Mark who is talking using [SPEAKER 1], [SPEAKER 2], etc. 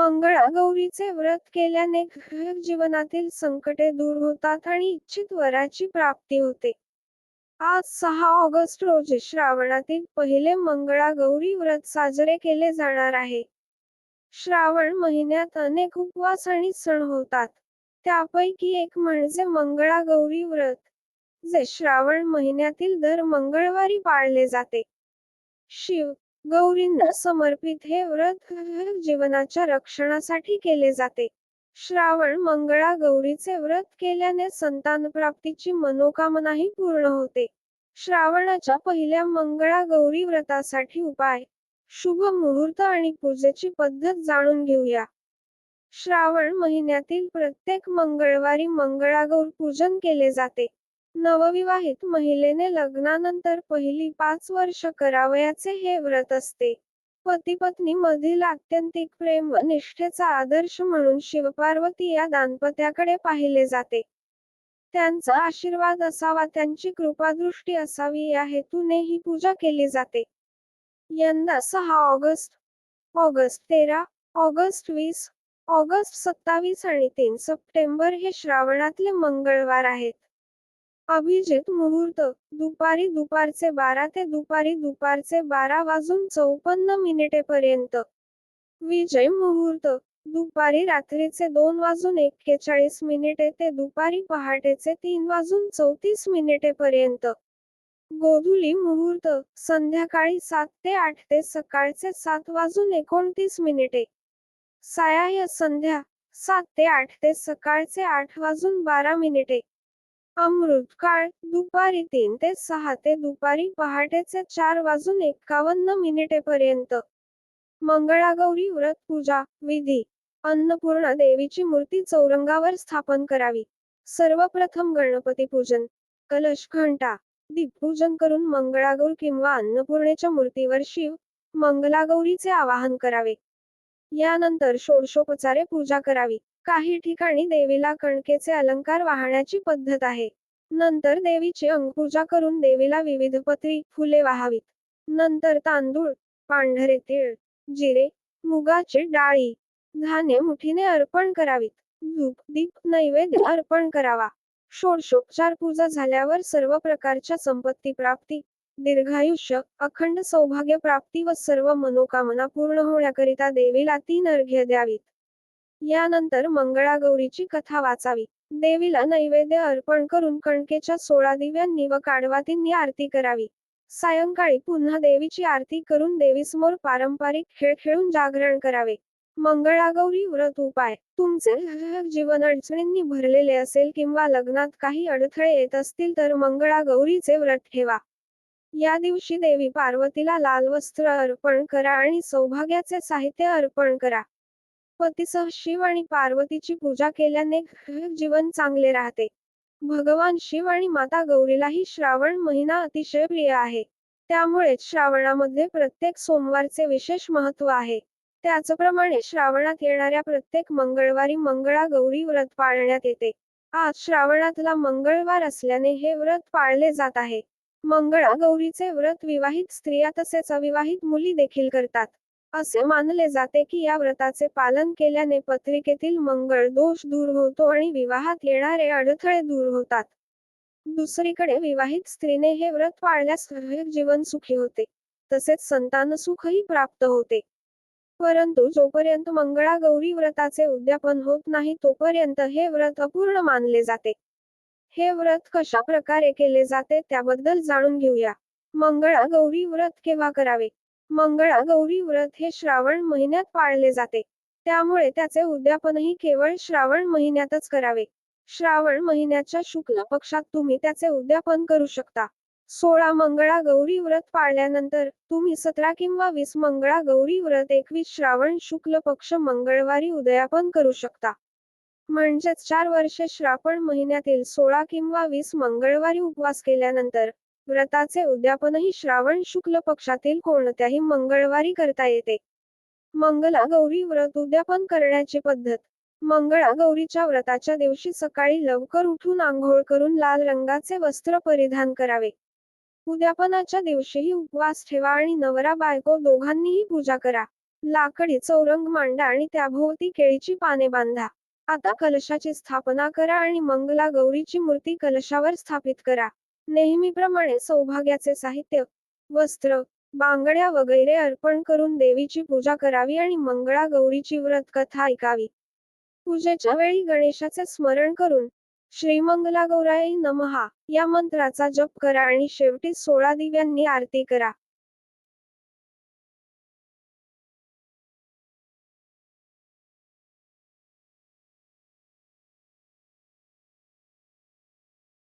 [SPEAKER 1] मंगळागौरीचे व्रत केल्याने जीवनातील संकटे दूर होतात आणि इच्छित वराची प्राप्ती होते. आज सहा ऑगस्ट रोजी श्रावणातील पहिले मंगळागौरी व्रत साजरे केले जाणार आहे. श्रावण महिन्यात अनेक उपवास आणि सण होतात. त्यापैकी एक म्हणजे मंगळागौरी व्रत जे श्रावण महिन्यातील दर मंगळवारी पाळले जाते. शिव गौरींना समर्पित हे व्रत जीवनाच्या रक्षणासाठी केले जाते. श्रावण मंगळा गौरीचे व्रत केल्याने संतान प्राप्तीची मनोकामनाही पूर्ण होते. श्रावणाच्या पहिल्या मंगळा गौरी व्रतासाठी उपाय शुभ मुहूर्त आणि पूजेची पद्धत जाणून घेऊया. श्रावण महिन्यातील प्रत्येक मंगळवारी मंगळागौर पूजन केले जाते. नवविवाहित महिलेने लग्नानंतर पहिली पाच वर्ष करावयाचे हे व्रत असते. पती पत्नी मधील आत्यंतिक प्रेम व निष्ठेचा आदर्श म्हणून शिवपार्वती या दाम्पत्याकडे पाहिले जाते. त्यांचा आशीर्वाद असावा त्यांची कृपादृष्टी असावी या हेतूने ही पूजा केली जाते. यंदा सहा ऑगस्ट ऑगस्ट तेरा ऑगस्ट वीस ऑगस्ट सत्तावीस आणि तीन सप्टेंबर हे श्रावणातले मंगळवार आहेत. अभिजित मुहूर्त दुपारी दुपारचे बारा ते दुपारी दुपारचे बारा वाजून चौपन्न मिनिटेपर्यंत. विजय मुहूर्त दुपारी रात्रीचे दोन वाजून एक्केचाळीस मिनिटे ते दुपारी पहाटेचे तीन वाजून चौतीस मिनिटेपर्यंत. गोधुली मुहूर्त संध्याकाळी सात ते आठ ते सकाळचे सात वाजून एकोणतीस मिनिटे. सायाह्य संध्या सात ते आठ ते सकाळचे आठ वाजून बारा मिनिटे. अमृत काळ दुपारी तीन ते सहा ते दुपारी पहाटेचे चार वाजून एक्कावन्न मिनिटेपर्यंत. मंगळागौरी व्रत पूजा विधी अन्नपूर्णा देवीची मूर्ती चौरंगावर स्थापन करावी. सर्वप्रथम गणपती पूजन कलश घंटा दीपपूजन करून मंगळागौर किंवा अन्नपूर्णेच्या मूर्तीवर शिव मंगलागौरीचे आवाहन करावे. यानंतर षोडशोपचारे पूजा करावी. काही ठिकाणी देवीला कणकेचे अलंकार वाहण्याची पद्धत आहे. नंतर देवीची अंगपूजा करून देवीला विविध पत्री फुले वाहावीत. नंतर तांदूळ पांढरे तीळ जिरे मुगाचे डाळी धान्य मुठीने अर्पण करावीत. धूप दीप नैवेद्य अर्पण करावा. षोडशोपचार पूजा झाल्यावर सर्व प्रकारच्या संपत्ती प्राप्ती दीर्घायुष्य अखंड सौभाग्य प्राप्ती व सर्व मनोकामना पूर्ण होण्याकरिता देवीला तीन अर्घ्य द्यावीत. यानंतर मंगळागौरीची कथा वाचावी. देवीला नैवेद्य अर्पण करून कणकेच्या सोळा दिव्यांनी व काढवातींनी आरती करावी. सायंकाळी पुन्हा देवीची आरती करून देवीसमोर पारंपरिक खेळ खेळून जागरण करावे. मंगळागौरी व्रत उपाय. तुमचे जीवन अडचणींनी भरलेले असेल किंवा लग्नात काही अडथळे येत असतील तर मंगळागौरीचे व्रत ठेवा. या दिवशी देवी पार्वतीला लाल वस्त्र अर्पण करा आणि सौभाग्याचे साहित्य अर्पण करा. पतीसह शिव आणि पार्वतीची पूजा केल्याने जीवन चांगले राहते. भगवान शिव आणि माता गौरीलाही श्रावण महिना अतिशय प्रिय आहे. त्यामुळे श्रावणामध्ये प्रत्येक सोमवारचे विशेष महत्त्व आहे. त्याचप्रमाणे श्रावणात येणाऱ्या प्रत्येक मंगळवारी मंगळा गौरी व्रत पाळण्यात येते. आज श्रावणातला मंगळवार असल्याने हे व्रत पाळले जात आहे. मंगळागौरीचे व्रत विवाहित स्त्रिया तसेच अविवाहित मुली देखील करतात. असे मानले जाते की या व्रताचे पालन केल्याने पत्रिकेतील मंगळ दोष दूर होतो आणि विवाहात येणारे अडथळे दूर होतात. दुसरीकडे विवाहित स्त्रीने हे व्रत पाळल्यास जीवन सुखी होते. तसेच संतान सुखही प्राप्त होते. परंतु जोपर्यंत मंगळागौरी व्रताचे उद्यापन होत नाही तोपर्यंत हे व्रत अपूर्ण मानले जाते. हे व्रत कशा प्रकारे केले जाते त्याबद्दल जाणून घेऊया. मंगळा गौरी व्रत केव्हा करावे? मंगळा गौरी व्रत हे श्रावण महिन्यात पाळले जाते. त्यामुळे त्याचे उद्यापनही केवळ श्रावण महिन्यातच करावे. श्रावण महिन्याच्या शुक्ल पक्षात तुम्ही त्याचे उद्यापन करू शकता. सोळा मंगळा गौरी व्रत पाळल्यानंतर तुम्ही सतरा किंवा वीस मंगळा गौरी व्रत एकवीस श्रावण शुक्ल पक्ष मंगळवारी उदयापन करू शकता. म्हणजेच चार वर्षे श्रावण महिन्यातील सोळा किंवा वीस मंगळवारी उपवास केल्यानंतर व्रताचे उद्यापनही श्रावण शुक्ल पक्षातील कोणत्याही मंगळवारी करता येते. मंगला गौरी व्रत उद्यापन करण्याची पद्धत. मंगळा गौरीच्या व्रताच्या दिवशी सकाळी लवकर उठून आंघोळ करून लाल रंगाचे वस्त्र परिधान करावे. उद्यापनाच्या दिवशीही उपवास ठेवा आणि नवरा बायको दोघांनीही पूजा करा. लाकडी चौरंग मांडा आणि त्याभोवती केळीची पाने बांधा. आता कलशाची स्थापना करा आणि मंगला गौरीची मूर्ती कलशावर स्थापित करा. नेहमीप्रमाणे सौभाग्याचे साहित्य वस्त्र बांगड्या वगैरे अर्पण करून देवीची पूजा करावी आणि मंगळा गौरीची व्रत कथा ऐकावी. पूजेच्या वेळी गणेशाचे स्मरण करून श्रीमंगला गौराई नमहा. या मंत्राचा जप करा आणि शेवटी सोळा दिव्यांनी आरती करा.